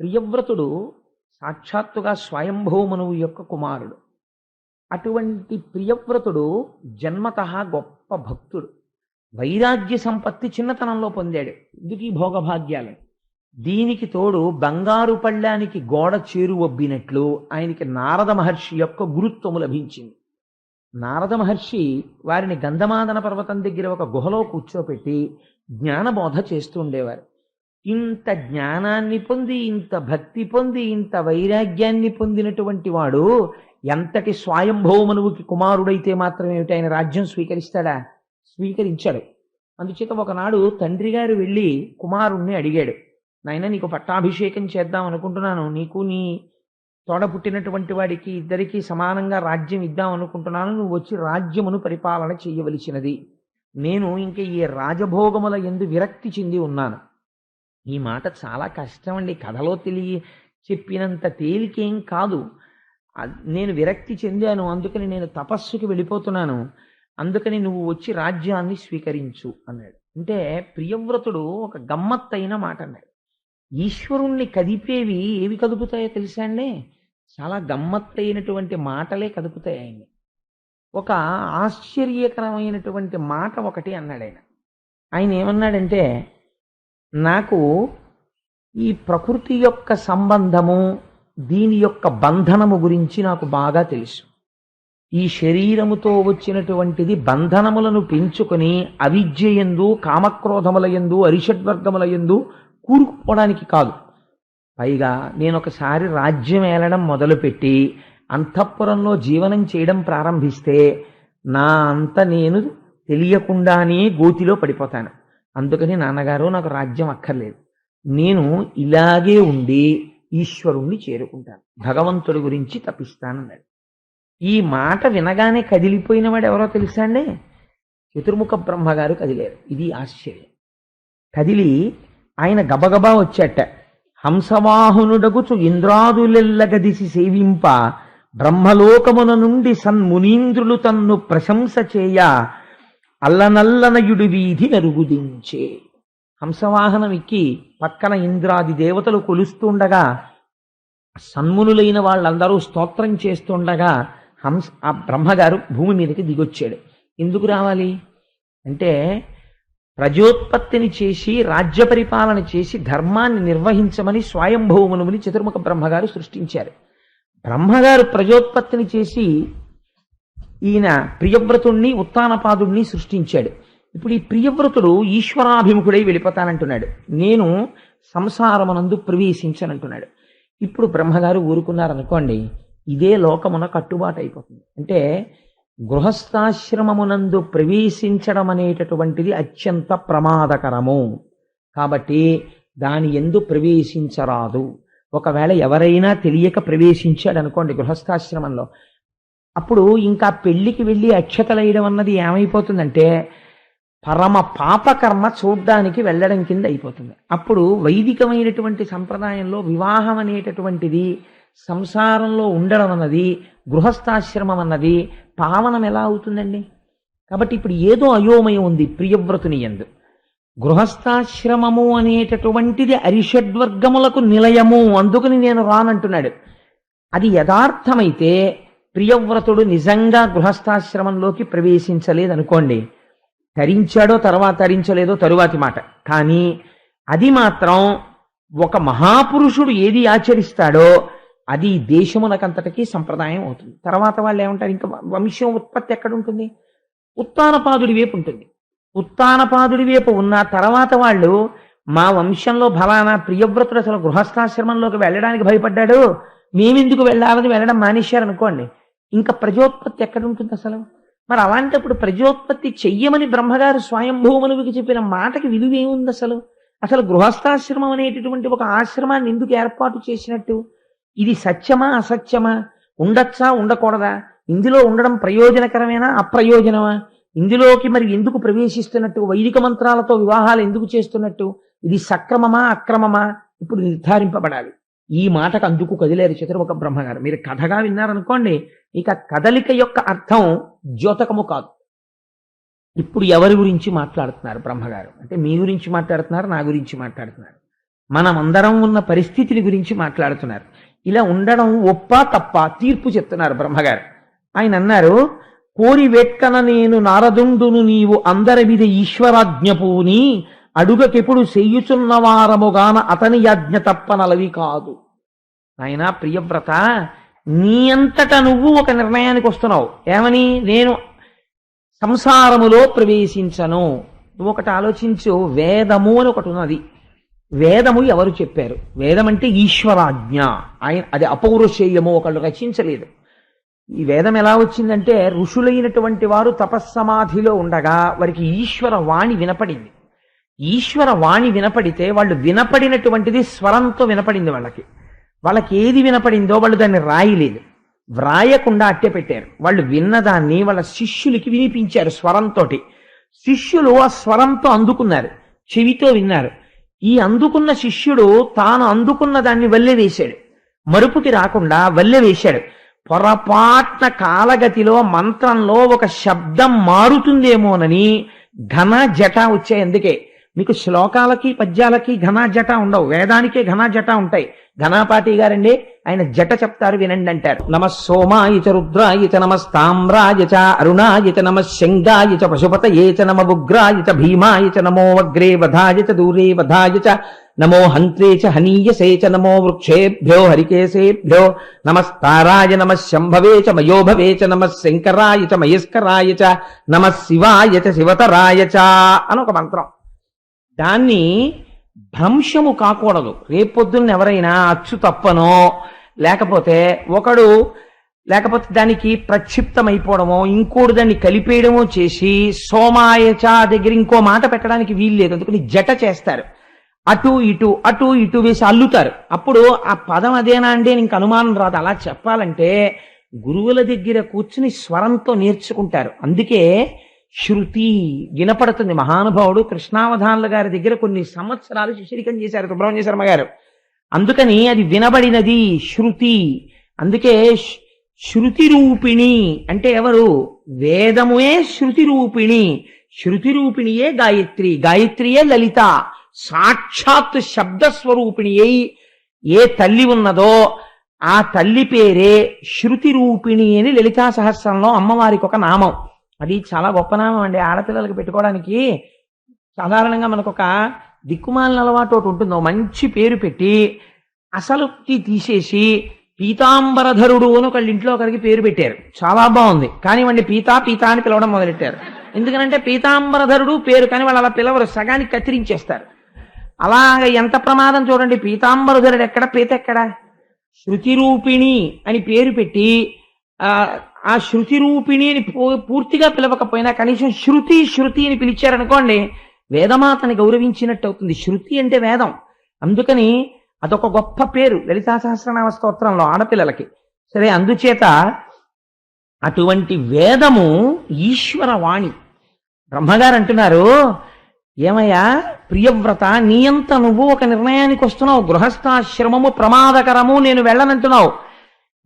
ప్రియవ్రతుడు సాక్షాత్తుగా స్వయంభూమనువు యొక్క కుమారుడు. అటువంటి ప్రియవ్రతుడు జన్మత గొప్ప భక్తుడు. వైరాగ్య సంపత్తి చిన్నతనంలో పొందాడు. ఇందుకీ ఈ దీనికి తోడు బంగారు పళ్ళానికి గోడ చేరువబ్బినట్లు ఆయనకి నారద మహర్షి యొక్క గురుత్వము లభించింది. నారద మహర్షి వారిని గంధమాదన పర్వతం దగ్గర ఒక గుహలో కూర్చోపెట్టి జ్ఞానబోధ చేస్తూ ఉండేవారు. ఇంత జ్ఞానాన్ని పొంది ఇంత భక్తి పొంది ఇంత వైరాగ్యాన్ని పొందినటువంటి వాడు ఎంతటి స్వయంభవమనువుకి కుమారుడైతే మాత్రం ఏమిటి? ఆయన రాజ్యం స్వీకరిస్తాడా? స్వీకరించాడు. అందుచేత ఒకనాడు తండ్రి గారు వెళ్ళి కుమారుణ్ణి అడిగాడు. నాయన నీకు పట్టాభిషేకం చేద్దాం అనుకుంటున్నాను. నీకు నీ తోడ పుట్టినటువంటి వాడికి ఇద్దరికీ సమానంగా రాజ్యం ఇద్దాం అనుకుంటున్నాను. నువ్వు వచ్చి రాజ్యమును పరిపాలన చేయవలసినది. నేను ఇంక ఈ రాజభోగముల ఎందు విరక్తి చెంది ఉన్నాను. ఈ మాట చాలా కష్టం అండి కథలో తెలియ చెప్పినంత తేలికేం కాదు. నేను విరక్తి చెందాను. అందుకని నేను తపస్సుకి వెళ్ళిపోతున్నాను. అందుకని నువ్వు వచ్చి రాజ్యాన్ని స్వీకరించు అన్నాడు. అంటే ప్రియవ్రతుడు ఒక గమ్మత్తైన మాట అన్నాడు. ఈశ్వరుణ్ణి కదిపేవి ఏవి కదుపుతాయో తెలుసా అండి? చాలా గమ్మత్తైనటువంటి మాటలే కదుపుతాయి ఆయన్ని. ఒక ఆశ్చర్యకరమైనటువంటి మాట ఒకటి అన్నాడు ఆయన ఆయన ఏమన్నాడంటే నాకు ఈ ప్రకృతి యొక్క సంబంధము దీని యొక్క బంధనము గురించి నాకు బాగా తెలుసు. ఈ శరీరముతో వచ్చినటువంటిది బంధనములను పెంచుకొని అవిద్యయందు కామక్రోధముల యందు అరిషడ్వర్గముల యందు కూరుకుపోవడానికి కాదు. పైగా నేను ఒకసారి రాజ్యం ఏలడం మొదలుపెట్టి అంతఃపురంలో జీవనం చేయడం ప్రారంభిస్తే నా అంత నేను తెలియకుండానే గోతిలో పడిపోతాను. అందుకని నాన్నగారు నాకు రాజ్యం అక్కర్లేదు. నేను ఇలాగే ఉండి ఈశ్వరుణ్ణి చేరుకుంటాను. భగవంతుడి గురించి తప్పిస్తానన్నాడు. ఈ మాట వినగానే కదిలిపోయిన వాడు ఎవరో తెలుసా అండి? చతుర్ముఖ బ్రహ్మగారు కదిలేరు. ఇది ఆశ్చర్యం. కదిలి ఆయన గబగబా వచ్చాట. హంసవాహనుడగుచు ఇంద్రాదులెల్లగదిసి సేవింప బ్రహ్మలోకమున నుండి సన్మునీంద్రులు తన్ను ప్రశంస చేయ అల్లనల్లనయుడి వీధి నరుగుదించే. హంసవాహనం ఎక్కి పక్కన ఇంద్రాది దేవతలు కొలుస్తుండగా సన్మునులైన వాళ్ళందరూ స్తోత్రం చేస్తుండగా హంస ఆ బ్రహ్మగారు భూమి మీదకి దిగొచ్చాడు. ఎందుకు రావాలి? అంటే ప్రజోత్పత్తిని చేసి రాజ్య పరిపాలన చేసి ధర్మాన్ని నిర్వహించమని స్వయంభౌమనుని చతుర్ముఖ బ్రహ్మగారు సృష్టించారు. బ్రహ్మగారు ప్రజోత్పత్తిని చేసి ఈయన ప్రియవ్రతుణ్ణి ఉత్తానపాదుణ్ణి సృష్టించాడు. ఇప్పుడు ఈ ప్రియవ్రతుడు ఈశ్వరాభిముఖుడై వెళ్ళిపోతానంటున్నాడు. నేను సంసారమునందు ప్రవేశించనంటున్నాడు. ఇప్పుడు బ్రహ్మగారు ఊరుకున్నారనుకోండి ఇదే లోకమున కట్టుబాటు అయిపోతుంది. అంటే గృహస్థాశ్రమమునందు ప్రవేశించడం అనేటటువంటిది అత్యంత ప్రమాదకరము. కాబట్టి దాని ఎందు ప్రవేశించరాదు. ఒకవేళ ఎవరైనా తెలియక ప్రవేశించాడు అనుకోండి గృహస్థాశ్రమంలో అప్పుడు ఇంకా పెళ్ళికి వెళ్ళి అక్షతలేయడం అన్నది ఏమైపోతుందంటే పరమ పాపకర్మ చూడ్డానికి వెళ్ళడం కింద అయిపోతుంది. అప్పుడు వైదికమైనటువంటి సంప్రదాయంలో వివాహం అనేటటువంటిది సంసారంలో ఉండడం అన్నది గృహస్థాశ్రమం అన్నది పావనం ఎలా అవుతుందండి? కాబట్టి ఇప్పుడు ఏదో అయోమయం ఉంది ప్రియవ్రతుని ఎందు గృహస్థాశ్రమము అనేటటువంటిది అరిషడ్వర్గములకు నిలయము అందుకని నేను రానంటున్నాడు. అది యథార్థమైతే ప్రియవ్రతుడు నిజంగా గృహస్థాశ్రమంలోకి ప్రవేశించలేదనుకోండి. తరించాడో తర్వాత తరించలేదో తరువాతి మాట. కానీ అది మాత్రం ఒక మహాపురుషుడు ఏది ఆచరిస్తాడో అది దేశమునకంతటికీ సంప్రదాయం అవుతుంది. తర్వాత వాళ్ళు ఏమంటారు? ఇంకా వంశం ఉత్పత్తి ఎక్కడ ఉంటుంది ఉత్తానపాదుడి వైపు ఉంటుంది. ఉత్తానపాదుడి వైపు ఉన్న తర్వాత వాళ్ళు మా వంశంలో ఫలానా ప్రియవ్రతుడు అసలు గృహస్థాశ్రమంలోకి వెళ్ళడానికి భయపడ్డాడు? మేమెందుకు వెళ్ళాలని వెళ్ళడం మానేశారనుకోండి. ఇంకా ప్రజోత్పత్తి ఎక్కడ ఉంటుంది అసలు? మరి అలాంటప్పుడు ప్రజోత్పత్తి చెయ్యమని బ్రహ్మగారు స్వయంభూమనువికి చెప్పిన మాటకి విలువ ఏముంది అసలు? అసలు గృహస్థాశ్రమం అనేటటువంటి ఒక ఆశ్రమాన్ని ఎందుకు ఏర్పాటు చేసినట్టు? ఇది సత్యమా అసత్యమా? ఉండొచ్చా ఉండకూడదా? ఇందులో ఉండడం ప్రయోజనకరమేనా అప్రయోజనమా? ఇందులోకి మరి ఎందుకు ప్రవేశిస్తున్నట్టు? వైదిక మంత్రాలతో వివాహాలు ఎందుకు చేస్తున్నట్టు? ఇది సక్రమమా అక్రమమా? ఇప్పుడు నిర్ధారింపబడాలి. ఈ మాటకు అందుకు కదిలేరు చతుర్ముఖ బ్రహ్మగారు. మీరు కథగా విన్నారనుకోండి ఇక కదలిక యొక్క అర్థం ద్యోతకము కాదు. ఇప్పుడు ఎవరి గురించి మాట్లాడుతున్నారు బ్రహ్మగారు? అంటే మీ గురించి మాట్లాడుతున్నారు నా గురించి మాట్లాడుతున్నారు. మనమందరం ఉన్న పరిస్థితిని గురించి మాట్లాడుతున్నారు. ఇలా ఉండడం ఒప్ప తప్ప తీర్పు చెప్తున్నారు బ్రహ్మగారు. ఆయన అన్నారు కోరి వెట్కన నేను నారదుండును నీవు అందరి మీద ఈశ్వరాజ్ఞపూని అడుగకెప్పుడు చెయ్యుచున్న వారముగాన అతని యాజ్ఞ తప్పనలవి కాదు. ఆయన ప్రియవ్రత నీ అంతట నువ్వు ఒక నిర్ణయానికి వస్తున్నావు. ఏమని? నేను సంసారములో ప్రవేశించను. నువ్వు ఒకటి ఆలోచించు. వేదము అని ఒకటి ఉన్నది. వేదము ఎవరు చెప్పారు? వేదం అంటే ఈశ్వరాజ్ఞ. ఆయన అది అపౌరుషేయము ఒకళ్ళు రచించలేదు. ఈ వేదం ఎలా వచ్చిందంటే ఋషులైనటువంటి వారు తపస్సమాధిలో ఉండగా వారికి ఈశ్వర వాణి వినపడింది. ఈశ్వర వాణి వినపడితే వాళ్ళు వినపడినటువంటిది స్వరంతో వినపడింది వాళ్ళకి. వాళ్ళకి ఏది వినపడిందో వాళ్ళు దాన్ని రాయలేదు. వ్రాయకుండా అట్టే పెట్టారు. వాళ్ళు విన్నదాన్ని వాళ్ళ శిష్యులకి వినిపించారు స్వరంతో శిష్యులు ఆ స్వరంతో అందుకున్నారు. చెవితో విన్నారు. ఈ అందుకున్న శిష్యుడు తాను అందుకున్న దాన్ని వల్లె వేశాడు. మరుపుకి రాకుండా వల్లె వేశాడు. పొరపాట్న కాలగతిలో మంత్రంలో ఒక శబ్దం మారుతుందేమోనని ఘన జట వచ్చాయి అందుకే. మీకు శ్లోకాలకి పద్యాలకి ఘనా జట ఉండవు. వేదానికే ఘనా జట ఉంటాయి. ఘనాపాటి గారండి ఆయన జట చెప్తారు వినండి అంటారు. నమ సోమాయ చ నమస్తామ్రాయచ చ నమ శంగాయ చ నమ ఉగ్రాయ చ నమో వగ్రే వధాయచ దూరే వధాయచ నమో హంత్రే చ హనీయసే చ నమో వృక్షేభ్యో హరికేశేభ్యో నమస్తారాయ నమ శంభవే చ మయోభవే చ నమ శంకరాయ చ మయస్కరాయ చ నమ శివాయ చ శివతరాయ చ అని ఒక మంత్రం. దాన్ని భ్రంశము కాకూడదు. రేపొద్దున్న ఎవరైనా అచ్చు తప్పనో లేకపోతే ఒకడు లేకపోతే దానికి ప్రక్షిప్తమైపోవడమో ఇంకోటి దాన్ని కలిపేయడమో చేసి సోమాయచ దగ్గర ఇంకో మాట పెట్టడానికి వీలు లేదు. అందుకని జట చేస్తారు. అటు ఇటు అటు ఇటు వేసి అల్లుతారు. అప్పుడు ఆ పదం అదేనా అంటే ఇంక అనుమానం రాదు. అలా చెప్పాలంటే గురువుల దగ్గర కూర్చుని స్వరంతో నేర్చుకుంటారు. అందుకే శృతి వినపడుతుంది. మహానుభావుడు కృష్ణావధానుల గారి దగ్గర కొన్ని సంవత్సరాలు శిశిరికం చేశారు సుబ్రహ్మణ్య శర్మ గారు అందుకని అది వినబడినది శృతి. అందుకే శృతి రూపిణి అంటే ఎవరు? వేదముయే శృతి రూపిణి శృతి రూపిణియే గాయత్రి. గాయత్రియే లలిత. సాక్షాత్ శబ్దస్వరూపిణి అయి ఏ తల్లి ఉన్నదో ఆ తల్లి పేరే శృతి రూపిణి అని లలితా సహస్రంలో అమ్మవారికి ఒక నామం. అది చాలా గొప్ప నామం అండి. ఆడపిల్లలకి పెట్టుకోవడానికి సాధారణంగా మనకు ఒక దిక్కుమాలిన అలవాటు ఒకటి ఉంటుందో. మంచి పేరు పెట్టి అసలుకి తీసేసి పీతాంబరధరుడు అని ఒకళ్ళ ఇంట్లో ఒకరికి పేరు పెట్టారు. చాలా బాగుంది. కానివ్వండి పీతా పీతా అని పిలవడం మొదలెట్టారు. ఎందుకనంటే పీతాంబరధరుడు పేరు కానీ వాళ్ళు అలా పిలవరు. సగానికి కత్తిరించేస్తారు. అలాగ ఎంత ప్రమాదం చూడండి. పీతాంబరధరుడు ఎక్కడ? పీత ఎక్కడ? శృతి రూపిణి అని పేరు పెట్టి ఆ శృతి రూపిణి అని పూ- పూర్తిగా పిలవకపోయినా కనీసం శృతి శృతి అని పిలిచారనుకోండి వేదమాతని గౌరవించినట్టు అవుతుంది. శృతి అంటే వేదం. అందుకని అదొక గొప్ప పేరు. లలితా సహస్రనామ స్తోత్రంలో ఆడపిల్లలకి. సరే అందుచేత అటువంటి వేదము ఈశ్వర వాణి బ్రహ్మగారు అంటున్నారు ఏమయ్యా ప్రియవ్రత నీయంత నువ్వు ఒక నిర్ణయానికి వస్తున్నావు. గృహస్థాశ్రమము ప్రమాదకరము నేను వెళ్ళనంటున్నావు.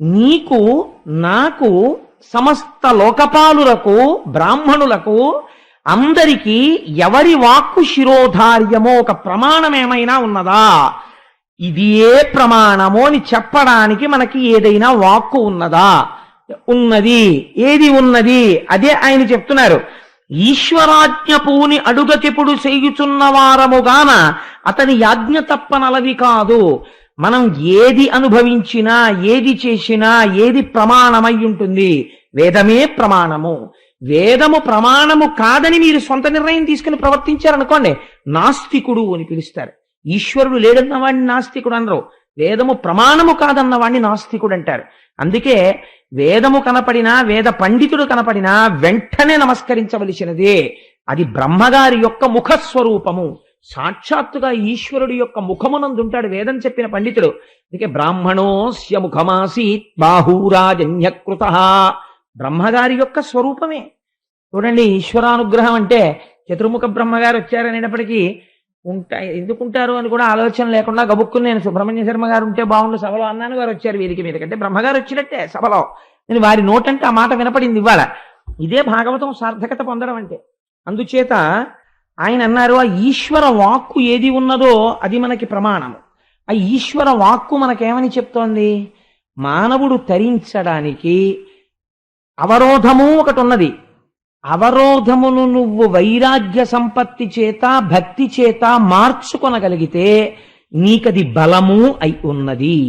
నీకు నాకు సమస్త లోకపాలులకు బ్రాహ్మణులకు అందరికీ ఎవరి వాక్కు శిరోధార్యమో ఒక ప్రమాణం ఏమైనా ఉన్నదా? ఇది ఏ ప్రమాణమో అని చెప్పడానికి మనకి ఏదైనా వాక్కు ఉన్నదా? ఉన్నది. ఏది ఉన్నది? అదే ఆయన చెప్తున్నారు. ఈశ్వరాజ్ఞ పూని అడుగతిపుడు చేయుచున్న వారముగాన అతని యాజ్ఞ తప్పనలవి కాదు. మనం ఏది అనుభవించినా ఏది చేసినా ఏది ప్రమాణమై ఉంటుంది? వేదమే ప్రమాణము. వేదము ప్రమాణము కాదని మీరు సొంత నిర్ణయం తీసుకుని ప్రవర్తించారనుకోండి నాస్తికుడు అని పిలుస్తారు. ఈశ్వరుడు లేడన్నవాడిని నాస్తికుడు అనరు. వేదము ప్రమాణము కాదన్నవాడిని నాస్తికుడు అంటారు. అందుకే వేదము కనపడినా వేద పండితుడు కనపడినా వెంటనే నమస్కరించవలసినదే. అది బ్రహ్మగారి యొక్క ముఖస్వరూపము. సాక్షాత్తుగా ఈశ్వరుడి యొక్క ముఖమునందుంటాడు వేదం చెప్పిన పండితుడు. అందుకే బ్రాహ్మణోస్య ముఖమాసీత్ బాహూరాజన్యకృత. బ్రహ్మగారి యొక్క స్వరూపమే. చూడండి ఈశ్వరానుగ్రహం అంటే చతుర్ముఖ బ్రహ్మగారు వచ్చారనేటప్పటికీ ఉంటా ఎందుకుంటారు అని కూడా ఆలోచన లేకుండా గబుక్కుని నేను సుబ్రహ్మణ్య శర్మ గారు ఉంటే బాగుండు సభలో అన్నాను గారు వచ్చారు వీరికి మీద. కంటే బ్రహ్మగారు వచ్చినట్టే సభలో నేను వారి నోటంటే ఆ మాట వినపడింది ఇవాళ. ఇదే భాగవతం సార్థకత పొందడం అంటే. అందుచేత ఆయన అన్నారు ఆ ఈశ్వర వాక్కు ఏది ఉన్నదో అది మనకి ప్రమాణము. ఆ ఈశ్వర వాక్కు మనకేమని చెప్తోంది? మానవుడు తరించడానికి అవరోధము ఒకటి ఉన్నది అవరోధమును నువ్వు వైరాగ్య సంపత్తి చేత భక్తి చేత మార్చుకొనగలిగితే నీకది బలము అయి ఉన్నది.